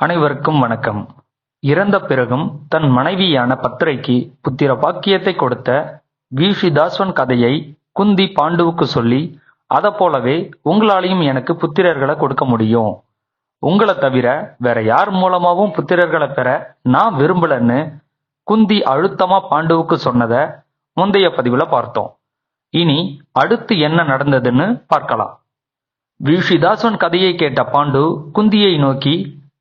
அனைவருக்கும் வணக்கம். இறந்த பிறகும் தன் மனைவியான பத்திரைக்கு புத்திர பாக்கியத்தை கொடுத்த வீஷிதாஸ்வன் கதையை குந்தி பாண்டுவுக்கு சொல்லி அதை போலவே உங்களாலையும் எனக்கு புத்திரர்களை கொடுக்க முடியும். உங்களை தவிர வேற யார் மூலமாவும் புத்திரர்களை பெற நான் விரும்பலன்னு குந்தி அழுத்தமா பாண்டுவுக்கு சொன்னதை முந்தைய பதிவுல பார்த்தோம். இனி அடுத்து என்ன நடந்ததுன்னு பார்க்கலாம். வீஷிதாசன் கதையை கேட்ட பாண்டு குந்தியை நோக்கி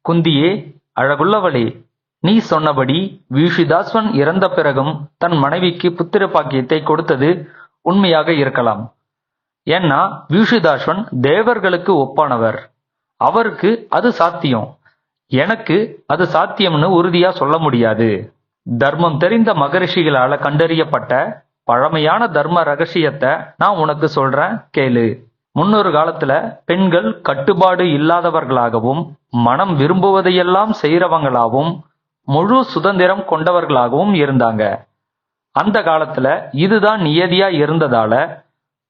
குந்தியே அழகுள்ளவளே நீ சொன்னபடி வீஷிதாஸ்வன் இறந்த பிறகும் தன் மனைவிக்கு புத்திர பாக்கியத்தை கொடுத்தது உண்மையாக இருக்கலாம். ஏன்னா வீஷிதாஸ்வன் தேவர்களுக்கு ஒப்பானவர். அவருக்கு அது சாத்தியம். எனக்கு அது சாத்தியம்னு உறுதியா சொல்ல முடியாது. தர்மம் தெரிந்த மகரிஷிகளால கண்டறியப்பட்ட பழமையான தர்ம ரகசியத்தை நான் உனக்கு சொல்றேன் கேளு. முன்னொரு காலத்துல பெண்கள் கட்டுப்பாடு இல்லாதவர்களாகவும் மனம் விரும்புவதையெல்லாம் செய்யறவங்களாகவும் முழு சுதந்திரம் கொண்டவர்களாகவும் இருந்தாங்க. அந்த காலத்துல இதுதான் நியதியா இருந்ததால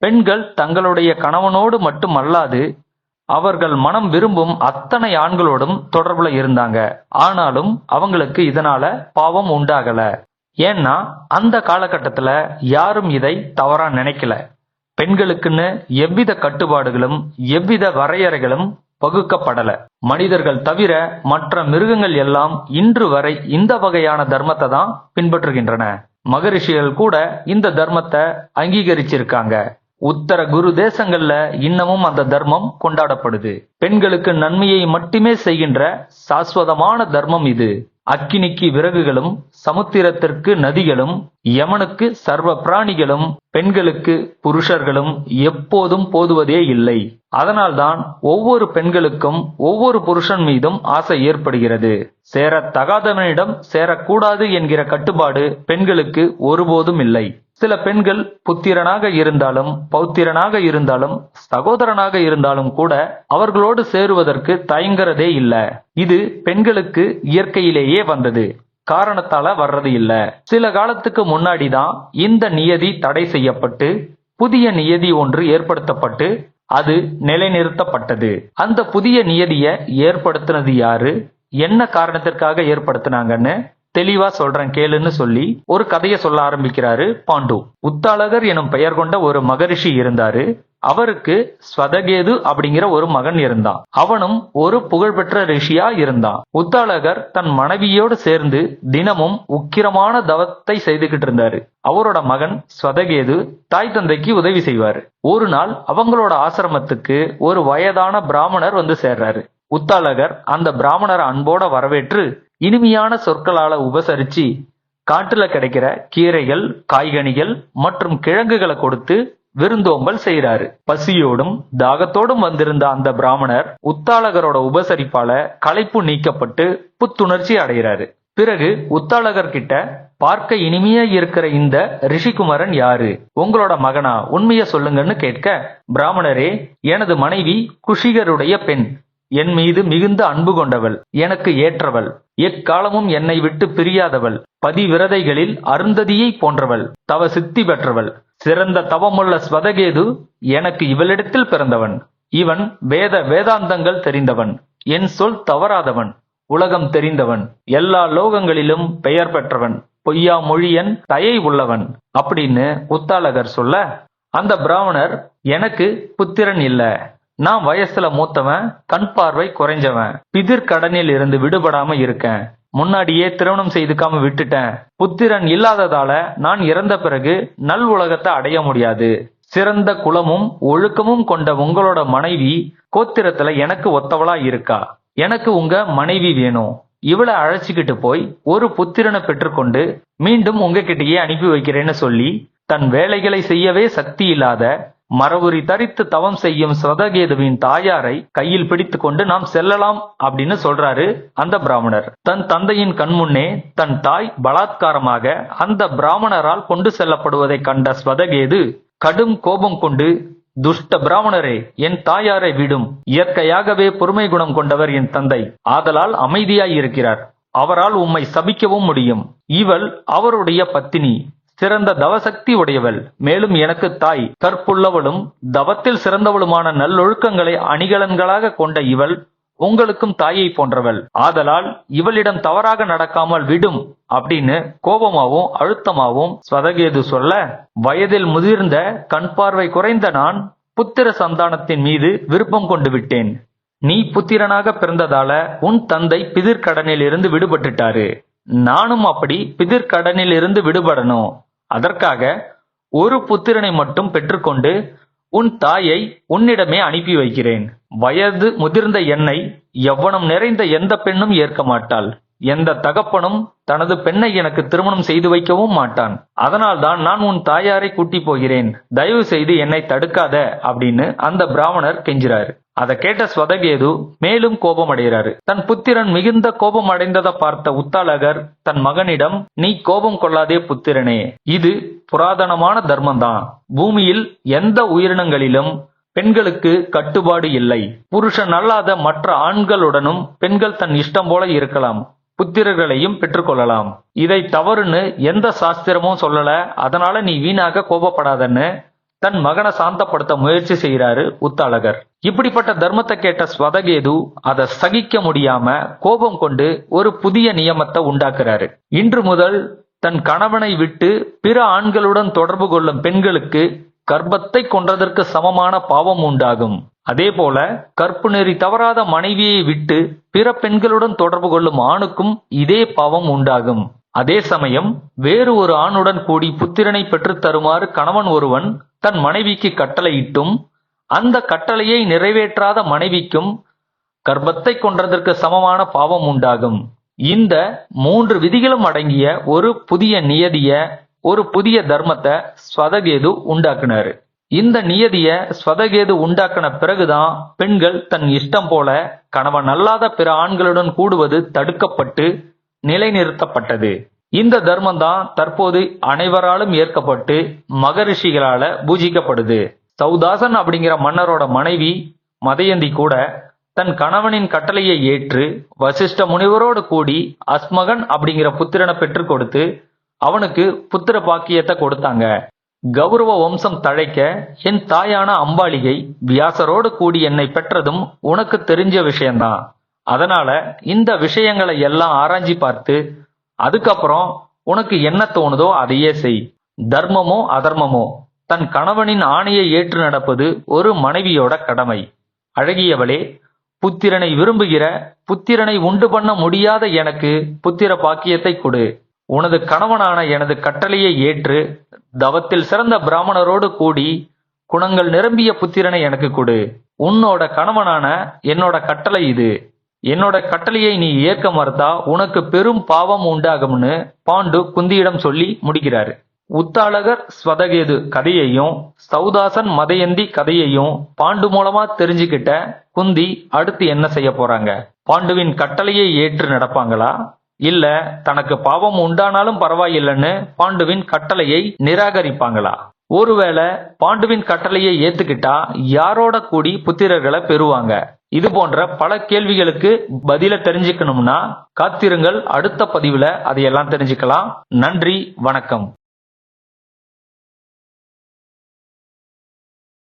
பெண்கள் தங்களுடைய கணவனோடு மட்டுமல்லாது அவர்கள் மனம் விரும்பும் அத்தனை ஆண்களோடும் தொடர்புல இருந்தாங்க. ஆனாலும் அவங்களுக்கு இதனால பாவம் உண்டாகல. ஏன்னா அந்த காலகட்டத்துல யாரும் இதை தவறா நினைக்கல. பெண்களுக்குன்னு எவ்வித கட்டுப்பாடுகளும் எவ்வித வரையறைகளும் வகுக்கப்படல. மனிதர்கள் தவிர மற்ற மிருகங்கள் எல்லாம் இன்று வரை இந்த வகையான தர்மத்தை தான் பின்பற்றுகின்றன. மகரிஷிகள் கூட இந்த தர்மத்தை அங்கீகரிச்சிருக்காங்க. உத்தர குரு தேசங்கள்ல இன்னமும் அந்த தர்மம் கொண்டாடப்படுது. பெண்களுக்கு நன்மையை மட்டுமே செய்கின்ற சாஸ்வதமான தர்மம் இது. அக்கினிக்கு விறகுகளும் சமுத்திரத்திற்கு நதிகளும் யமனுக்கு சர்வ பிராணிகளும் பெண்களுக்கு புருஷர்களும் எப்போதும் போதுவதே இல்லை. அதனால்தான் ஒவ்வொரு பெண்களுக்கும் ஒவ்வொரு புருஷன் மீதும் ஆசை ஏற்படுகிறது. சேரத்தகாதவனிடம் சேரக்கூடாது என்கிற கட்டுப்பாடு பெண்களுக்கு ஒருபோதும் இல்லை. சில பெண்கள் புத்திரனாக இருந்தாலும் பௌத்திரனாக இருந்தாலும் சகோதரனாக இருந்தாலும் கூட அவர்களோடு சேருவதற்கு தயங்குறதே இல்ல. இது பெண்களுக்கு இயற்கையிலேயே வந்தது. காரணத்தால வர்றது இல்ல. சில காலத்துக்கு முன்னாடி தான் இந்த நியதி தடை செய்யப்பட்டு புதிய நியதி ஒன்று ஏற்படுத்தப்பட்டு அது நிலைநிறுத்தப்பட்டது. அந்த புதிய நியதியை ஏற்படுத்தினது யாரு? என்ன காரணத்திற்காக ஏற்படுத்தினாங்கன்னு தெளிவா சொல்றேன் கேளுன்னு சொல்லி ஒரு கதையை சொல்ல ஆரம்பிக்கிறாரு பாண்டு. உத்தாளகர் எனும் பெயர் கொண்ட ஒரு மகரிஷி இருந்தாரு. அவருக்கு ஸ்வதகேது அப்படிங்கிற ஒரு மகன் இருந்தான். அவனும் ஒரு புகழ்பெற்ற ரிஷியா இருந்தான். உத்தாளகர் தன் மனைவியோடு சேர்ந்து தினமும் உக்கிரமான தவத்தை செய்துகிட்டு இருந்தாரு. அவரோட மகன் ஸ்வதகேது தாய் தந்தைக்கு உதவி செய்வாரு. ஒரு நாள் அவங்களோட ஆசிரமத்துக்கு ஒரு வயதான பிராமணர் வந்து சேர்றாரு. உத்தாளகர் அந்த பிராமணரை அன்போட வரவேற்று இனிமையான சொற்களால உபசரிச்சு காட்டுல கிடைக்கிற கீரைகள் காய்கனிகள் மற்றும் கிழங்குகளை கொடுத்து விருந்தோம்பல் செய்யறாரு பசியோடும் தாகத்தோடும் வந்திருந்த அந்த பிராமணர் உத்தாளகரோட உபசரிப்பால களைப்பு நீக்கப்பட்டு புத்துணர்ச்சி அடைகிறாரு. பிறகு உத்தாளகர் கிட்ட பார்க்க இனிமையா இருக்கிற இந்த ரிஷிகுமரன் யாரு? உங்களோட மகனா? உண்மைய சொல்லுங்கன்னு கேட்க பிராமணரே எனது மனைவி குஷிகருடைய பெண். என் மீது மிகுந்த அன்பு கொண்டவள் எனக்கு ஏற்றவள் எக்காலமும் என்னை விட்டு பிரியாதவள் பதிவிரதைகளில் அருந்ததியை போன்றவள் தவ சித்தி பெற்றவள் சிறந்த தவமுள்ள ஸ்வதகேது எனக்கு இவளிடத்தில் பிறந்தவன் இவன் வேத வேதாந்தங்கள் தெரிந்தவன் என் சொல் தவறாதவன் உலகம் தெரிந்தவன் எல்லா லோகங்களிலும் பெயர் பெற்றவன் பொய்யா மொழியன் தயை உள்ளவன் அப்படின்னு உத்தாலகர் சொல்ல அந்த பிராமணர் எனக்கு புத்திரன் இல்ல. நான் வயசுல மூத்தவன் கண் பார்வை குறைஞ்சவன் பிதிர் கடனில் இருந்து விடுபடாம இருக்கேன். முன்னாடியே திருமணம் செய்துக்காம விட்டுட்டேன். புத்திரன் இல்லாததால நான் இறந்த பிறகு நல் உலகத்தை அடைய முடியாது. சிறந்த குலமும் ஒழுக்கமும் கொண்ட உங்களோட மனைவி கோத்திரத்துல எனக்கு ஒத்தவளா இருக்கா? எனக்கு உங்க மனைவி வேணும். இவளை அழைச்சிக்கிட்டு போய் ஒரு புத்திரனை பெற்றுக்கொண்டு மீண்டும் உங்ககிட்டயே அனுப்பி வைக்கிறேன்னு சொல்லி தன் வேலைகளை செய்யவே சக்தி இல்லாத மரபுரி தரித்து தவம் செய்யும் ஸ்வதகேதுவின் தாயாரை கையில் பிடித்து கொண்டு நாம் செல்லலாம் அப்படின்னு சொல்றாரு அந்த பிராமணர். தன் தந்தையின் கண்முன்னே தன் தாய் பலாத்காரமாக அந்த பிராமணரால் கொண்டு செல்லப்படுவதை கண்ட ஸ்வதகேது கடும் கோபம் கொண்டு துஷ்ட பிராமணரே என் தாயாரை விடும். இயற்கையாகவே பொறுமை குணம் கொண்டவர் என் தந்தை. ஆதலால் அமைதியாய் இருக்கிறார். அவரால் உம்மை சபிக்கவும் முடியும். இவள் அவருடைய பத்தினி. சிறந்த தவசக்தி உடையவள். மேலும் எனக்கு தாய். கற்புள்ளவளும் தவத்தில் சிறந்தவளுமான நல்லொழுக்கங்களை அணிகலன்களாக கொண்ட இவள் உங்களுக்கும் தாயை போன்றவள். ஆதலால் இவளிடம் தவறாக நடக்காமல் விடும் அப்படின்னு கோபமாவும் அழுத்தமாவும் ஸ்வதகேது சொல்ல வயதில் முதிர்ந்த கண் பார்வை குறைந்த நான் புத்திர சந்தானத்தின் மீது விருப்பம் கொண்டு விட்டேன். நீ புத்திரனாக பிறந்ததால உன் தந்தை பிதிர்கடனில் இருந்து விடுபட்டுட்டாரு. நானும் அப்படி பிதிர்கடனில் இருந்து விடுபடணும். அதற்காக ஒரு புத்திரனை மட்டும் பெற்றுக்கொண்டு உன் தாயை உன்னிடமே அனுப்பி வைக்கிறேன். வயது முதிர்ந்த என்னை எவ்வனம் நிறைந்த எந்த பெண்ணும் ஏற்க மாட்டாள். எந்த தகப்பனும் தனது பெண்ணை எனக்கு திருமணம் செய்து வைக்கவும் மாட்டான். அதனால்தான் நான் உன் தாயாரை கூட்டி போகிறேன். தயவு செய்து என்னை தடுக்காத அப்படின்னு அந்த பிராமணர் கெஞ்சுறாரு. அதை கேட்ட ஸ்வதகேது மேலும் கோபம் அடைகிறாரு தன் புத்திரன் மிகுந்த கோபம் அடைந்ததை பார்த்த உத்தாலகர் தன் மகனிடம் நீ கோபம் கொள்ளாதே புத்திரனே. இது புராதனமான தர்மம்தான். பூமியில் எந்த உயிரினங்களிலும் பெண்களுக்கு கட்டுப்பாடு இல்லை. புருஷன் அல்லாத மற்ற ஆண்களுடனும் பெண்கள் தன் இஷ்டம் போல இருக்கலாம். புத்திரர்களையும் பெற்றுக்கொள்ளலாம். இதை தவறுன்னு எந்த சாஸ்திரமும் சொல்லல. அதனால நீ வீணாக கோபப்படாதன்னு தன் மகனை சாந்தப்படுத்த முயற்சி செய்கிறாரு உத்தாளகர் இப்படிப்பட்ட தர்மத்தை கேட்ட ஸ்வதகேது அதை சகிக்க முடியாம கோபம் கொண்டு ஒரு புதிய நியமத்தை உண்டாக்குறாரு. இன்று முதல் தன் கணவனை விட்டு பிற ஆண்களுடன் தொடர்பு கொள்ளும் பெண்களுக்கு கர்ப்பத்தை கொன்றதற்கு சமமான பாவம் உண்டாகும். அதே போல கற்பு நெறி தவறாத மனைவியை விட்டு பிற பெண்களுடன் தொடர்பு கொள்ளும் ஆணுக்கும் இதே பாவம் உண்டாகும். அதே சமயம் வேறு ஒரு ஆணுடன் கூடி புத்திரனை பெற்றுத் தருமாறு கணவன் ஒருவன் தன் மனைவிக்கு கட்டளையிட்டும் அந்த கட்டளையை நிறைவேற்றாத மனைவிக்கும் கர்ப்பத்தை கொன்றதற்கு சமமான பாவம் உண்டாகும். இந்த மூன்று விதிகளும் அடங்கிய ஒரு புதிய நியதிய ஒரு புதிய தர்மத்தை ஸ்வதகேது உண்டாக்குனாரு. இந்த நியதிய ஸ்வதகேது உண்டாக்கின பிறகுதான் பெண்கள் தன் இஷ்டம் போல கணவன் அல்லாத பிற ஆண்களுடன் கூடுவது தடுக்கப்பட்டு நிலைநிறுத்தப்பட்டது. இந்த தர்மம் தான் தற்போது அனைவராலும் ஏற்கப்பட்டு மகரிஷிகளால பூஜிக்கப்படுது. சௌதாசன் அப்படிங்கிற மன்னரோட மனைவி மதயந்தி கூட தன் கணவனின் கட்டளையை ஏற்று வசிஷ்ட முனிவரோடு கூடி அஸ்மகன் அப்படிங்கிற புத்திரனை பெற்றுக் கொடுத்து அவனுக்கு புத்திர பாக்கியத்தை கொடுத்தாங்க. கௌரவ வம்சம் தழைக்க என் தாயான அம்பாளிகை வியாசரோடு கூடி என்னை பெற்றதும் உனக்கு தெரிஞ்ச விஷயம்தான் அதனால இந்த விஷயங்களை எல்லாம் ஆராய்ஞ்சி பார்த்து அதுக்கப்புறம் உனக்கு என்ன தோணுதோ அதையே செய். தர்மமோ அதர்மமோ தன் கணவனின் ஆணையை ஏற்று நடப்பது ஒரு மனைவியோட கடமை. அழகியவளே புத்திரனை விரும்புகிற புத்திரனை உண்டு பண்ண முடியாத எனக்கு புத்திர பாக்கியத்தை கொடு. உனது கணவனான எனது கட்டளையை ஏற்று தவத்தில் சிறந்த பிராமணரோடு கூடி குணங்கள் நிரம்பிய புத்திரனை எனக்கு கொடு. உன்னோட கணவனான என்னோட கட்டளை இது. என்னோட கட்டளையை நீ ஏற்க மறுத்தா உனக்கு பெரும் பாவம் உண்டாகும்னு பாண்டு குந்தியிடம் சொல்லி முடிக்கிறாரு. உத்தாளகர் ஸ்வதகேது கதையையும் சௌதாசன் மதயந்தி கதையையும் பாண்டு மூலமா தெரிஞ்சுக்கிட்ட குந்தி அடுத்து என்ன செய்ய போறாங்க? பாண்டுவின் கட்டளையை ஏற்று நடப்பாங்களா? இல்ல தனக்கு பாவம் உண்டானாலும் பரவாயில்லைன்னு பாண்டுவின் கட்டளையை நிராகரிப்பாங்களா? ஒருவேளை பாண்டுவின் கட்டளையை ஏத்துக்கிட்டா யாரோட கூடி புத்திரர்களை பெறுவாங்க? இது போன்ற பல கேள்விகளுக்கு பதில தெரிஞ்சுக்கணும்னா காத்திருங்கள். அடுத்த பதிவுல அதையெல்லாம் தெரிஞ்சுக்கலாம். நன்றி வணக்கம்.